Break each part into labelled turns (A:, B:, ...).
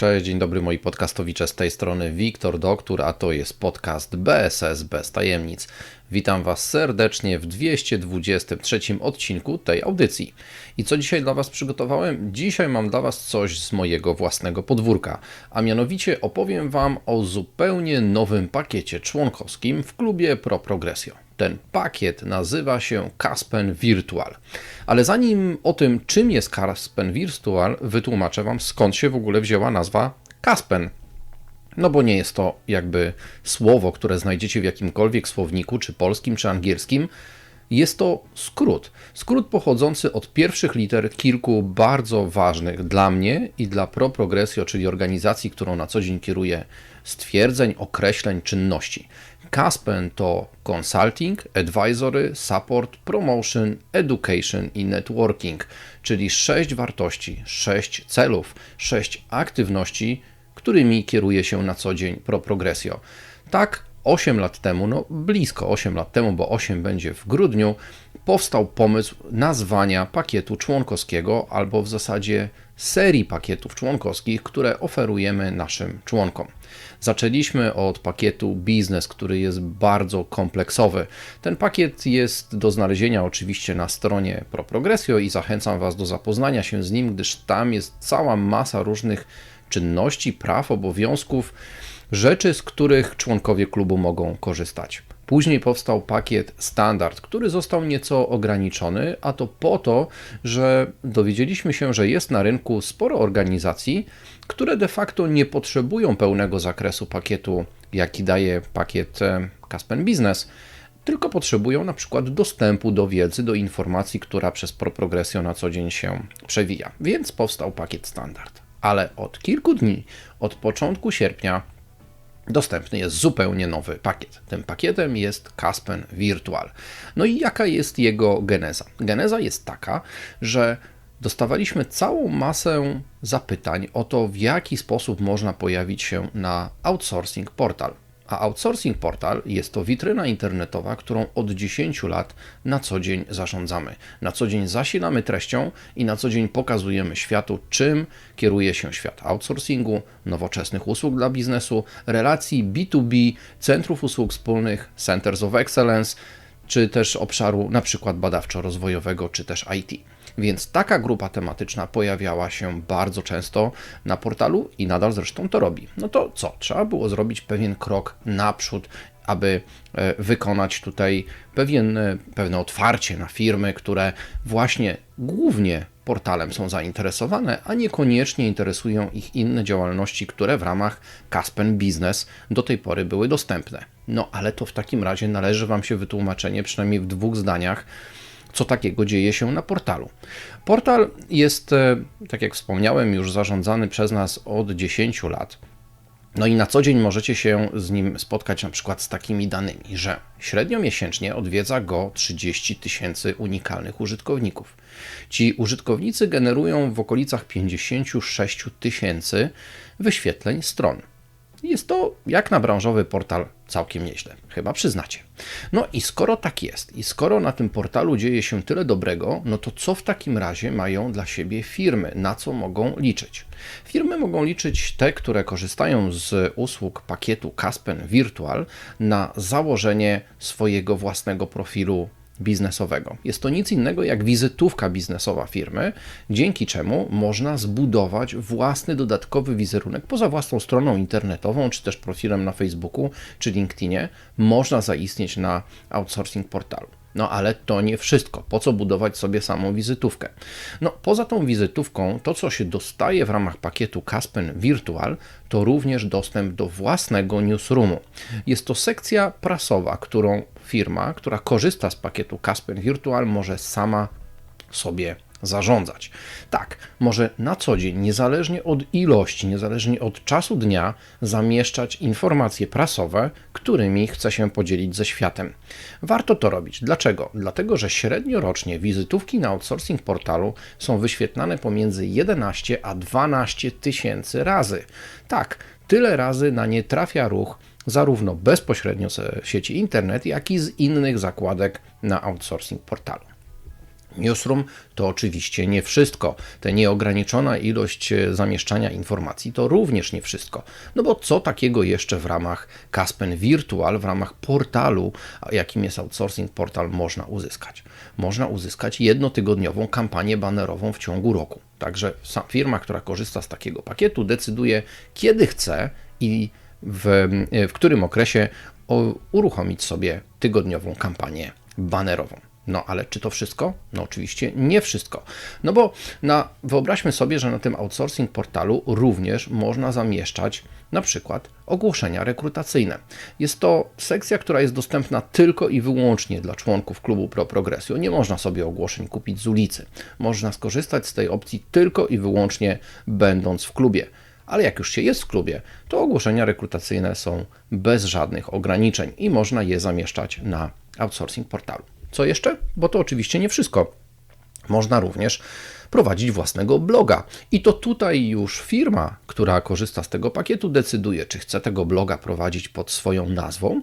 A: Cześć, dzień dobry moi podcastowicze z tej strony Wiktor Doktor, a to jest podcast BSS bez tajemnic. Witam Was serdecznie w 223 odcinku tej audycji. I co dzisiaj dla Was przygotowałem? Dzisiaj mam dla Was coś z mojego własnego podwórka, a mianowicie opowiem Wam o zupełnie nowym pakiecie członkowskim w klubie Pro Progresio. Ten pakiet nazywa się Caspen Virtual. Ale zanim o tym, czym jest Caspen Virtual, wytłumaczę Wam skąd się w ogóle wzięła nazwa Caspen. No bo nie jest to jakby słowo, które znajdziecie w jakimkolwiek słowniku, czy polskim, czy angielskim. Jest to skrót. Skrót pochodzący od pierwszych liter kilku bardzo ważnych dla mnie i dla Pro Progressio, czyli organizacji, którą na co dzień kieruję, stwierdzeń, określeń, czynności. Caspen to consulting, advisory, support, promotion, education i networking, czyli sześć wartości, sześć celów, sześć aktywności, którymi kieruje się na co dzień Pro Progressio. Tak 8 lat temu, no blisko 8 lat temu, bo 8 będzie w grudniu, powstał pomysł nazwania pakietu członkowskiego albo w zasadzie serii pakietów członkowskich, które oferujemy naszym członkom. Zaczęliśmy od pakietu biznes, który jest bardzo kompleksowy. Ten pakiet jest do znalezienia oczywiście na stronie ProProgresio i zachęcam Was do zapoznania się z nim, gdyż tam jest cała masa różnych czynności, praw, obowiązków, rzeczy, z których członkowie klubu mogą korzystać. Później powstał pakiet standard, który został nieco ograniczony, a to po to, że dowiedzieliśmy się, że jest na rynku sporo organizacji, które de facto nie potrzebują pełnego zakresu pakietu, jaki daje pakiet e, Caspen Business, tylko potrzebują na przykład dostępu do wiedzy, do informacji, która przez ProProgresję na co dzień się przewija. Więc powstał pakiet standard. Ale od kilku dni, od początku sierpnia, dostępny jest zupełnie nowy pakiet. Tym pakietem jest Caspen Virtual. No i jaka jest jego geneza? Geneza jest taka, że dostawaliśmy całą masę zapytań o to, w jaki sposób można pojawić się na outsourcing portal. A Outsourcing Portal jest to witryna internetowa, którą od 10 lat na co dzień zarządzamy. Na co dzień zasilamy treścią i na co dzień pokazujemy światu, czym kieruje się świat outsourcingu, nowoczesnych usług dla biznesu, relacji B2B, centrów usług wspólnych, Centers of Excellence, czy też obszaru na przykład badawczo-rozwojowego, czy też IT. Więc taka grupa tematyczna pojawiała się bardzo często na portalu i nadal zresztą to robi. No to co? Trzeba było zrobić pewien krok naprzód, aby e, wykonać tutaj pewien, e, pewne otwarcie na firmy, które właśnie głównie portalem są zainteresowane, a niekoniecznie interesują ich inne działalności, które w ramach Caspen Business do tej pory były dostępne. No ale to w takim razie należy Wam się wytłumaczenie przynajmniej w dwóch zdaniach, co takiego dzieje się na portalu. Portal jest, e, tak jak wspomniałem, już zarządzany przez nas od 10 lat. No i na co dzień możecie się z nim spotkać na przykład z takimi danymi, że średnio miesięcznie odwiedza go 30 tysięcy unikalnych użytkowników. Ci użytkownicy generują w okolicach 56 tysięcy wyświetleń stron. Jest to jak na branżowy portal całkiem nieźle, chyba przyznacie. No i skoro tak jest, i skoro na tym portalu dzieje się tyle dobrego, no to co w takim razie mają dla siebie firmy, na co mogą liczyć? Firmy mogą liczyć te, które korzystają z usług pakietu Caspen Virtual na założenie swojego własnego profilu biznesowego. Jest to nic innego jak wizytówka biznesowa firmy, dzięki czemu można zbudować własny dodatkowy wizerunek poza własną stroną internetową, czy też profilem na Facebooku, czy LinkedInie. Można zaistnieć na outsourcing portalu. No ale to nie wszystko. Po co budować sobie samą wizytówkę? No poza tą wizytówką, to co się dostaje w ramach pakietu Caspen Virtual, to również dostęp do własnego newsroomu. Jest to sekcja prasowa, którą firma, która korzysta z pakietu Caspen Virtual może sama sobie zarządzać. Tak, może na co dzień, niezależnie od ilości, niezależnie od czasu dnia, zamieszczać informacje prasowe, którymi chce się podzielić ze światem. Warto to robić. Dlaczego? Dlatego, że średnio rocznie wizytówki na outsourcing portalu są wyświetlane pomiędzy 11 a 12 tysięcy razy. Tak, tyle razy na nie trafia ruch zarówno bezpośrednio z sieci internet, jak i z innych zakładek na outsourcing portalu. Newsroom to oczywiście nie wszystko. Te nieograniczona ilość e, zamieszczania informacji to również nie wszystko. No bo co takiego jeszcze w ramach Caspen Virtual, w ramach portalu, jakim jest Outsourcing Portal, można uzyskać? Można uzyskać jednotygodniową kampanię banerową w ciągu roku. Także firma, która korzysta z takiego pakietu, decyduje, kiedy chce i w, e, w którym okresie uruchomić sobie tygodniową kampanię banerową. No ale czy to wszystko? No oczywiście nie wszystko. No bo na, wyobraźmy sobie, że na tym outsourcing portalu również można zamieszczać na przykład ogłoszenia rekrutacyjne. Jest to sekcja, która jest dostępna tylko i wyłącznie dla członków klubu Pro Progressio. Nie można sobie ogłoszeń kupić z ulicy. Można skorzystać z tej opcji tylko i wyłącznie będąc w klubie. Ale jak już się jest w klubie, to ogłoszenia rekrutacyjne są bez żadnych ograniczeń i można je zamieszczać na outsourcing portalu. Co jeszcze? Bo to oczywiście nie wszystko. Można również prowadzić własnego bloga. I to tutaj już firma, która korzysta z tego pakietu, decyduje, czy chce tego bloga prowadzić pod swoją nazwą,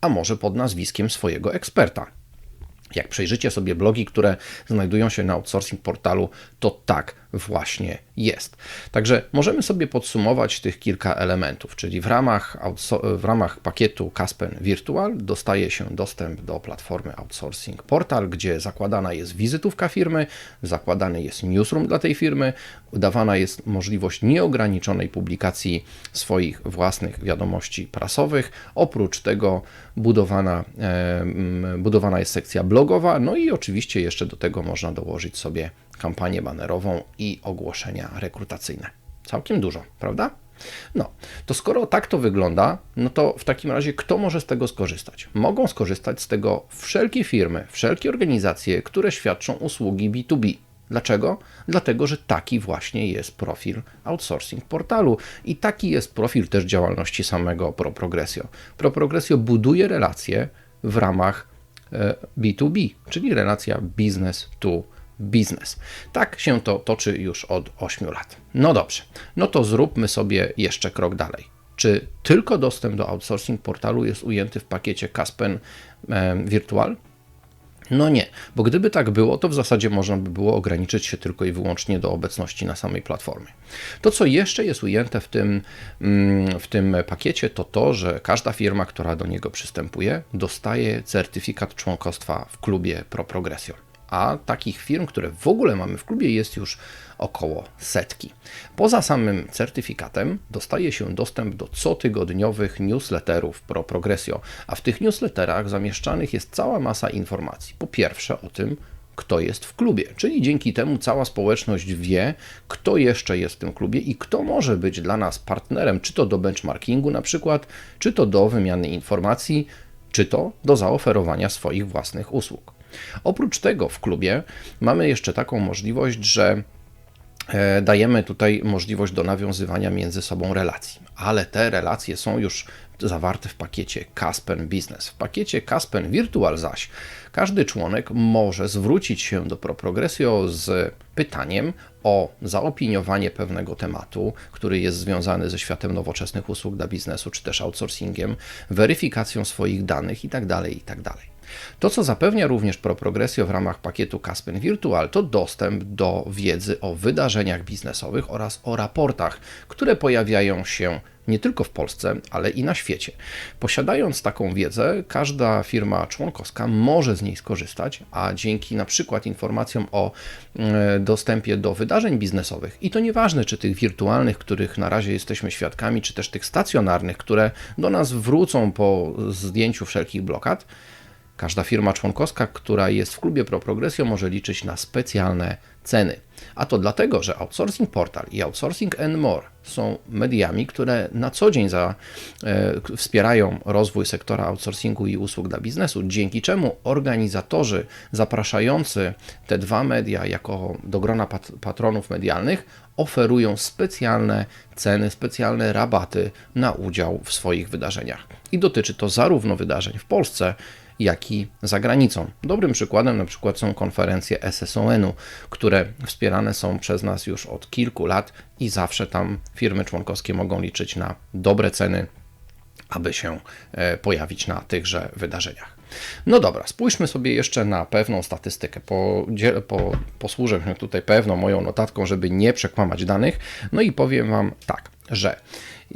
A: a może pod nazwiskiem swojego eksperta. Jak przejrzycie sobie blogi, które znajdują się na outsourcing portalu, to tak właśnie jest. Także możemy sobie podsumować tych kilka elementów, czyli w ramach, w ramach pakietu Caspen Virtual dostaje się dostęp do platformy Outsourcing Portal, gdzie zakładana jest wizytówka firmy, zakładany jest newsroom dla tej firmy, dawana jest możliwość nieograniczonej publikacji swoich własnych wiadomości prasowych. Oprócz tego budowana, budowana jest sekcja blogowa, no i oczywiście jeszcze do tego można dołożyć sobie kampanię banerową i ogłoszenia rekrutacyjne. Całkiem dużo, prawda? No, to skoro tak to wygląda, no to w takim razie kto może z tego skorzystać? Mogą skorzystać z tego wszelkie firmy, wszelkie organizacje, które świadczą usługi B2B. Dlaczego? Dlatego, że taki właśnie jest profil outsourcing portalu i taki jest profil też działalności samego ProProgressio. ProProgressio buduje relacje w ramach B2B, e, czyli relacja business to biznes. Tak się to toczy już od 8 lat. No dobrze, no to zróbmy sobie jeszcze krok dalej. Czy tylko dostęp do outsourcing portalu jest ujęty w pakiecie Caspen e, Virtual? No nie, bo gdyby tak było, to w zasadzie można by było ograniczyć się tylko i wyłącznie do obecności na samej platformie. To, co jeszcze jest ujęte w tym, mm, w tym pakiecie, to to, że każda firma, która do niego przystępuje, dostaje certyfikat członkostwa w klubie Pro Progression a takich firm, które w ogóle mamy w klubie, jest już około setki. Poza samym certyfikatem dostaje się dostęp do cotygodniowych newsletterów Pro Progressio, a w tych newsletterach zamieszczanych jest cała masa informacji. Po pierwsze o tym, kto jest w klubie, czyli dzięki temu cała społeczność wie, kto jeszcze jest w tym klubie i kto może być dla nas partnerem, czy to do benchmarkingu na przykład, czy to do wymiany informacji, czy to do zaoferowania swoich własnych usług. Oprócz tego w klubie mamy jeszcze taką możliwość, że e, dajemy tutaj możliwość do nawiązywania między sobą relacji, ale te relacje są już zawarte w pakiecie Caspen Business. W pakiecie Caspen Virtual zaś każdy członek może zwrócić się do ProProgressio z pytaniem o zaopiniowanie pewnego tematu, który jest związany ze światem nowoczesnych usług dla biznesu, czy też outsourcingiem, weryfikacją swoich danych itd. Tak itd. To, co zapewnia również ProProgressio w ramach pakietu Caspen Virtual, to dostęp do wiedzy o wydarzeniach biznesowych oraz o raportach, które pojawiają się nie tylko w Polsce, ale i na świecie. Posiadając taką wiedzę, każda firma członkowska może z niej skorzystać, a dzięki na przykład informacjom o e, dostępie do wydarzeń biznesowych, i to nieważne, czy tych wirtualnych, których na razie jesteśmy świadkami, czy też tych stacjonarnych, które do nas wrócą po zdjęciu wszelkich blokad, Każda firma członkowska, która jest w klubie Pro Progressio może liczyć na specjalne ceny. A to dlatego, że Outsourcing Portal i Outsourcing and More są mediami, które na co dzień za, e, wspierają rozwój sektora outsourcingu i usług dla biznesu, dzięki czemu organizatorzy zapraszający te dwa media jako do grona pat patronów medialnych oferują specjalne ceny, specjalne rabaty na udział w swoich wydarzeniach. I dotyczy to zarówno wydarzeń w Polsce, jak i za granicą. Dobrym przykładem na przykład są konferencje SSON-u, które wspierane są przez nas już od kilku lat i zawsze tam firmy członkowskie mogą liczyć na dobre ceny aby się e, pojawić na tychże wydarzeniach. No dobra, spójrzmy sobie jeszcze na pewną statystykę. Po, po, posłużę się tutaj pewną moją notatką, żeby nie przekłamać danych. No i powiem Wam tak, że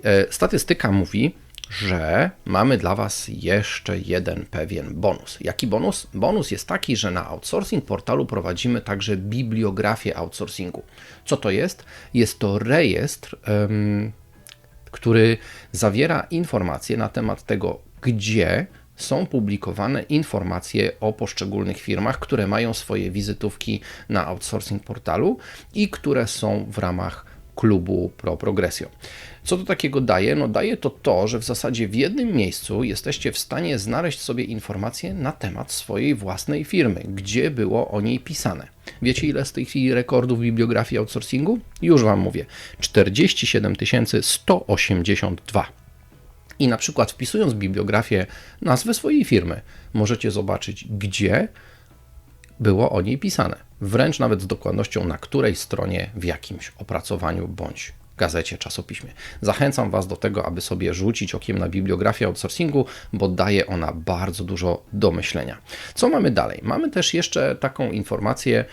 A: e, statystyka mówi, że mamy dla Was jeszcze jeden pewien bonus. Jaki bonus? Bonus jest taki, że na outsourcing portalu prowadzimy także bibliografię outsourcingu. Co to jest? Jest to rejestr. Który zawiera informacje na temat tego, gdzie są publikowane informacje o poszczególnych firmach, które mają swoje wizytówki na outsourcing portalu i które są w ramach klubu Pro Progresio. Co to takiego daje? No daje to to, że w zasadzie w jednym miejscu jesteście w stanie znaleźć sobie informacje na temat swojej własnej firmy, gdzie było o niej pisane. Wiecie ile z chwili rekordów bibliografii outsourcingu? Już Wam mówię. 47 182. I na przykład wpisując bibliografię nazwę swojej firmy, możecie zobaczyć, gdzie było o niej pisane. Wręcz nawet z dokładnością, na której stronie w jakimś opracowaniu bądź gazecie, czasopiśmie. Zachęcam Was do tego, aby sobie rzucić okiem na bibliografię outsourcingu, bo daje ona bardzo dużo do myślenia. Co mamy dalej? Mamy też jeszcze taką informację,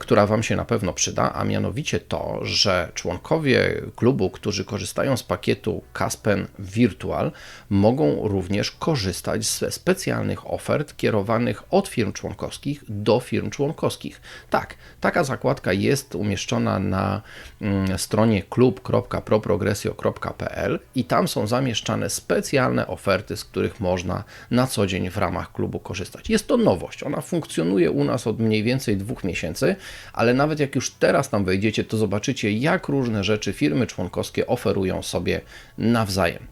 A: która Wam się na pewno przyda, a mianowicie to, że członkowie klubu, którzy korzystają z pakietu Caspen Virtual, mogą również korzystać ze specjalnych ofert kierowanych od firm członkowskich do firm członkowskich. Tak, taka zakładka jest umieszczona na mm, stronie klub www.progresio.pl i tam są zamieszczane specjalne oferty, z których można na co dzień w ramach klubu korzystać. Jest to nowość, ona funkcjonuje u nas od mniej więcej dwóch miesięcy, ale nawet jak już teraz tam wejdziecie, to zobaczycie, jak różne rzeczy firmy członkowskie oferują sobie nawzajem.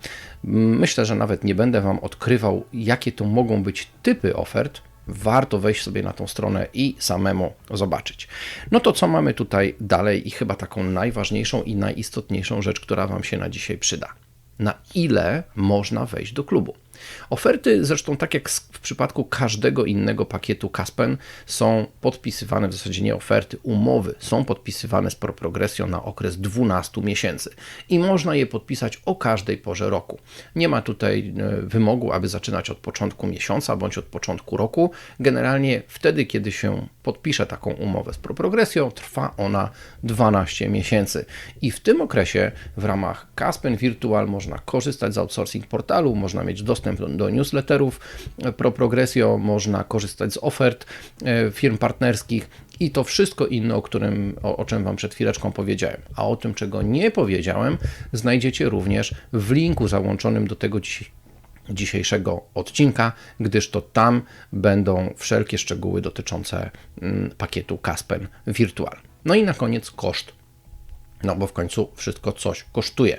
A: Myślę, że nawet nie będę Wam odkrywał, jakie to mogą być typy ofert, warto wejść sobie na tą stronę i samemu zobaczyć. No to co mamy tutaj dalej i chyba taką najważniejszą i najistotniejszą rzecz, która Wam się na dzisiaj przyda. Na ile można wejść do klubu? Oferty, zresztą tak jak w przypadku każdego innego pakietu Caspen, są podpisywane, w zasadzie nie oferty, umowy są podpisywane z ProProgresją na okres 12 miesięcy i można je podpisać o każdej porze roku. Nie ma tutaj e, wymogu, aby zaczynać od początku miesiąca bądź od początku roku. Generalnie wtedy, kiedy się podpisze taką umowę z ProProgresją, trwa ona 12 miesięcy i w tym okresie w ramach Caspen Virtual można korzystać z outsourcing portalu, można mieć dostęp dostęp do newsletterów Pro Progressio, można korzystać z ofert e, firm partnerskich i to wszystko inne, o, którym, o, o czym Wam przed chwileczką powiedziałem. A o tym, czego nie powiedziałem, znajdziecie również w linku załączonym do tego dzisiaj dzisiejszego odcinka, gdyż to tam będą wszelkie szczegóły dotyczące mm, pakietu Caspen Virtual. No i na koniec koszt, no bo w końcu wszystko coś kosztuje.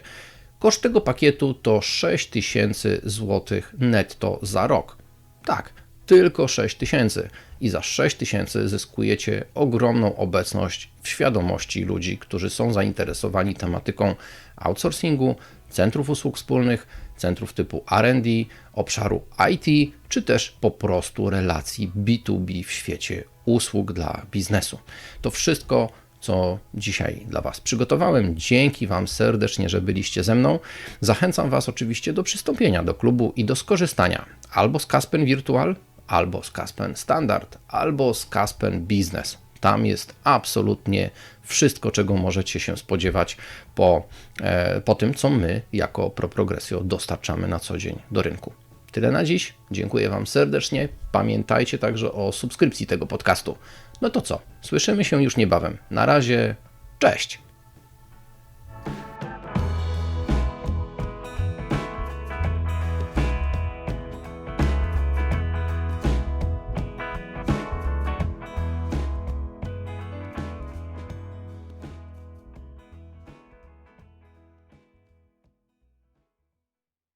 A: Koszt tego pakietu to 6000 zł netto za rok. Tak, tylko 6000 i za 6000 zyskujecie ogromną obecność w świadomości ludzi, którzy są zainteresowani tematyką outsourcingu, centrów usług wspólnych, centrów typu RD, obszaru IT, czy też po prostu relacji B2B w świecie usług dla biznesu. To wszystko co dzisiaj dla Was przygotowałem. Dzięki Wam serdecznie, że byliście ze mną. Zachęcam Was oczywiście do przystąpienia do klubu i do skorzystania albo z Caspen Virtual, albo z Caspen Standard, albo z Caspen Business. Tam jest absolutnie wszystko, czego możecie się spodziewać po, e, po tym, co my jako ProProgresio dostarczamy na co dzień do rynku. Tyle na dziś. Dziękuję Wam serdecznie. Pamiętajcie także o subskrypcji tego podcastu. No to co? Słyszymy się już niebawem. Na razie, cześć!